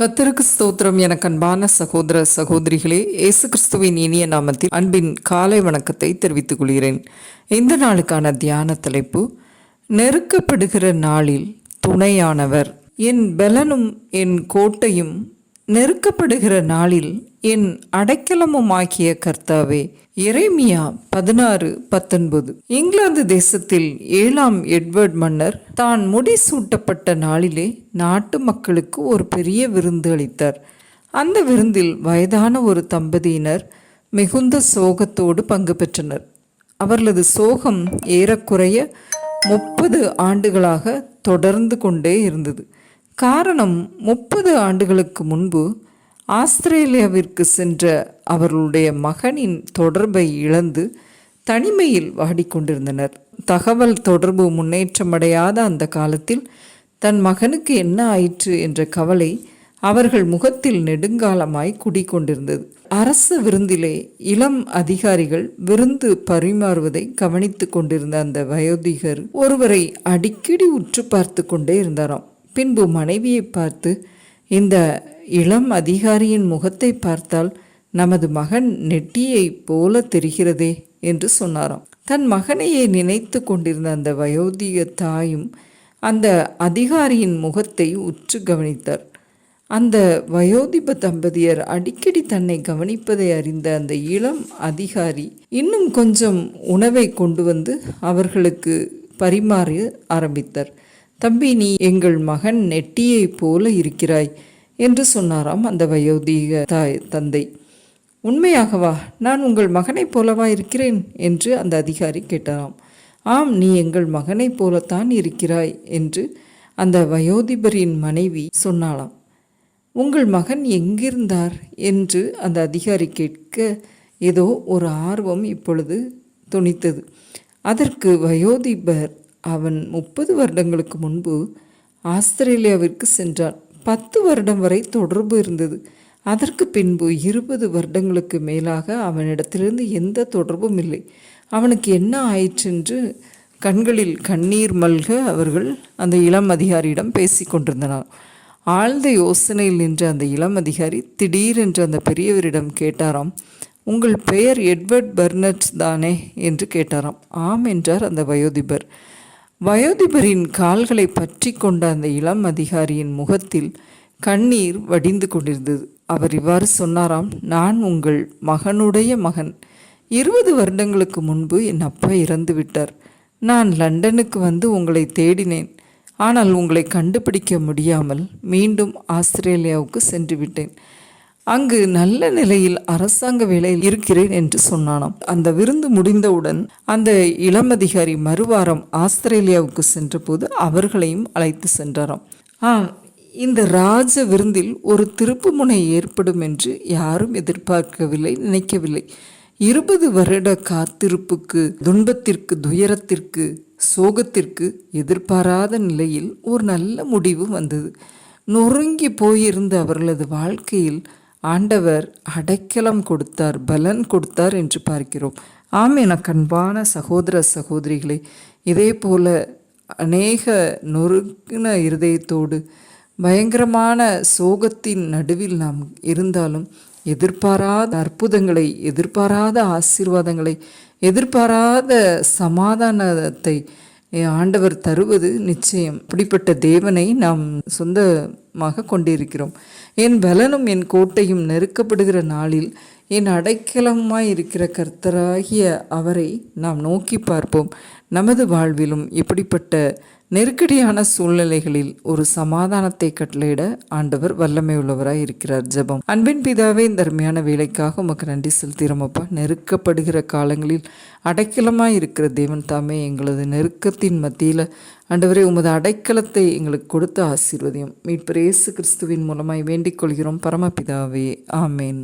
கத்தருக்கு ஸ்தோத்திரம் என அன்பான சகோதர சகோதரிகளே இயேசு கிறிஸ்துவின் இனிய நாமத்தில் அன்பின் காலை வணக்கத்தை தெரிவித்துக் கொள்கிறேன். இந்த நாளுக்கான தியான தலைப்பு நெருக்கப்படுகிற நாளில் துணையானவர். என் பலனும் என் கோட்டையும் நெருக்கப்படுகிற நாளில் என் அடைக்கலமுமாகிய கர்த்தாவே எரேமியா பதினாறு பத்தொன்பது. இங்கிலாந்து தேசத்தில் ஏழாம் எட்வர்ட் மன்னர் தான் முடிசூட்டப்பட்ட நாளிலே நாட்டு மக்களுக்கு ஒரு பெரிய விருந்து அளித்தார். அந்த விருந்தில் வயதான ஒரு தம்பதியினர் மிகுந்த சோகத்தோடு பங்கு பெற்றனர். அவர்களது சோகம் ஏறக்குறைய முப்பது ஆண்டுகளாக தொடர்ந்து கொண்டே இருந்தது. காரணம் முப்பது ஆண்டுகளுக்கு முன்பு ஆஸ்திரேலியாவிற்கு சென்ற அவர்களுடைய மகனின் தொடர்பை இழந்து தனிமையில் வாடிக்கொண்டிருந்தனர். தகவல் தொடர்பு முன்னேற்றமடையாத அந்த காலத்தில் தன் மகனுக்கு என்ன ஆயிற்று என்ற கவலை அவர்கள் முகத்தில் நெடுங்காலமாய் குடிக்கொண்டிருந்தது. அரசு விருந்திலே இளம் அதிகாரிகள் விருந்து பரிமாறுவதை கவனித்து கொண்டிருந்த அந்த வயோதிகர் ஒருவரை அடிக்கடி உற்று பார்த்து கொண்டே இருந்தாராம். பின்பு மனைவியை பார்த்து இந்த இளம் அதிகாரியின் முகத்தை பார்த்தால் நமது மகன் நெட்டியைப் போல தெரிகிறதே என்று சொன்னாராம். தன் மகனையே நினைத்து கொண்டிருந்த அந்த வயோதிக தாயும் அந்த அதிகாரியின் முகத்தை உற்று கவனித்தார். அந்த வயோதிப தம்பதியர் அடிக்கடி தன்னை கவனிப்பதை அறிந்த அந்த இளம் அதிகாரி இன்னும் கொஞ்சம் உணவை கொண்டு வந்து அவர்களுக்கு பரிமாற ஆரம்பித்தார். தம்பி நீ எங்கள் மகன் நெட்டியைப் போல இருக்கிறாய் என்று சொன்னாராம் அந்த வயோதிக தாய் தந்தை. உண்மையாகவா? நான் உங்கள் மகனைப் போலவா இருக்கிறேன் என்று அந்த அதிகாரி கேட்டாராம். ஆம் நீ எங்கள் மகனைப் போலத்தான் இருக்கிறாய் என்று அந்த வயோதிபரின் மனைவி சொன்னாளாம். உங்கள் மகன் எங்கிருந்தார் என்று அந்த அதிகாரி கேட்க ஏதோ ஒரு ஆர்வம் இப்பொழுது துணித்தது அதற்கு வயோதிபர் அவன் முப்பது வருடங்களுக்கு முன்பு ஆஸ்திரேலியாவிற்கு சென்றான். பத்து வருடம் வரை தொடர்பு இருந்தது. அதற்கு பின்பு இருபது வருடங்களுக்கு மேலாக அவனிடத்திலிருந்து எந்த தொடர்பும் இல்லை. அவனுக்கு என்ன ஆயிற்றென்று கண்களில் கண்ணீர் மல்க அவர்கள் அந்த இளம் அதிகாரியிடம் பேசி கொண்டிருந்தனர். ஆழ்ந்த யோசனையில் நின்ற அந்த இளம் அதிகாரி திடீரென்று அந்த பெரியவரிடம் கேட்டாராம் உங்கள் பெயர் எட்வர்ட் பர்னட் தானே? என்று கேட்டாராம். ஆம் என்றார் அந்த வயோதிபர். வயோதிபரின் கால்களை பற்றி கொண்ட அந்த இளம் அதிகாரியின் முகத்தில் கண்ணீர் வடிந்து கொண்டிருந்தது. அவர் இவ்வாறு சொன்னாராம் நான் உங்கள் மகனுடைய மகன். இருபது வருடங்களுக்கு முன்பு என் அப்பா இறந்து விட்டார். நான் லண்டனுக்கு வந்து உங்களை தேடினேன். ஆனால் உங்களை கண்டுபிடிக்க முடியாமல் மீண்டும் ஆஸ்திரேலியாவுக்கு சென்று விட்டேன். அங்கு நல்ல நிலையில் அரசாங்க வேலையில் இருக்கிறேன் என்று சொன்னானாம். அந்த விருந்து முடிந்தவுடன் அந்த இளமதிகாரி மறுவாரம் ஆஸ்திரேலியாவுக்கு சென்றபோது அவர்களையும் அழைத்து சென்றாராம். ஆ இந்த ராஜ விருந்தில் ஒரு திருப்புமுனை ஏற்படும் என்று யாரும் எதிர்பார்க்கவில்லை நினைக்கவில்லை. இருபது வருட காத்திருப்புக்கு துன்பத்திற்கு துயரத்திற்கு சோகத்திற்கு எதிர்பாராத நிலையில் ஒரு நல்ல முடிவு வந்தது. நொறுங்கி போயிருந்த அவர்களது வாழ்க்கையில் ஆண்டவர் அடைக்கலம் கொடுத்தார் பலன் கொடுத்தார் என்று பார்க்கிறோம். ஆம் என கண்பான சகோதர சகோதரிகளே இதே போல அநேக நொறுங்கின இருதயத்தோடு பயங்கரமான சோகத்தின் நடுவில் நாம் இருந்தாலும் எதிர்பாராத அற்புதங்களை எதிர்பாராத ஆசீர்வாதங்களை எதிர்பாராத சமாதானத்தை ஆண்டவர் தருவது நிச்சயம். இப்படிப்பட்ட தேவனை நாம் சொந்த மாக கொண்டிருக்கிறோம். என் பலனும் என் கோட்டையும் நெருக்கப்படுகிற நாளில் என் அடைக்கலமாய் இருக்கிற கர்த்தராகிய அவரை நாம் நோக்கி பார்ப்போம். நமது வாழ்விலும் இப்படிப்பட்ட நெருக்கடியான சூழ்நிலைகளில் ஒரு சமாதானத்தை கட்டளையிட ஆண்டவர் வல்லமை உள்ளவராய் இருக்கிறார். ஜெபம். அன்பின் பிதாவே இந்த அருமையான வேலைக்காக உமக்கு நன்றி செலுத்திரமப்பா நெருக்கப்படுகிற காலங்களில் அடைக்கலமாக இருக்கிற தேவன் தாமே எங்களது நெருக்கத்தின் மத்தியில் ஆண்டவரே உமது அடைக்கலத்தை எங்களுக்கு கொடுத்த ஆசீர்வதியம் மீட்பர் இயேசு கிறிஸ்துவின் மூலமாய் வேண்டிக் கொள்கிறோம். பரமபிதாவே ஆமேன்.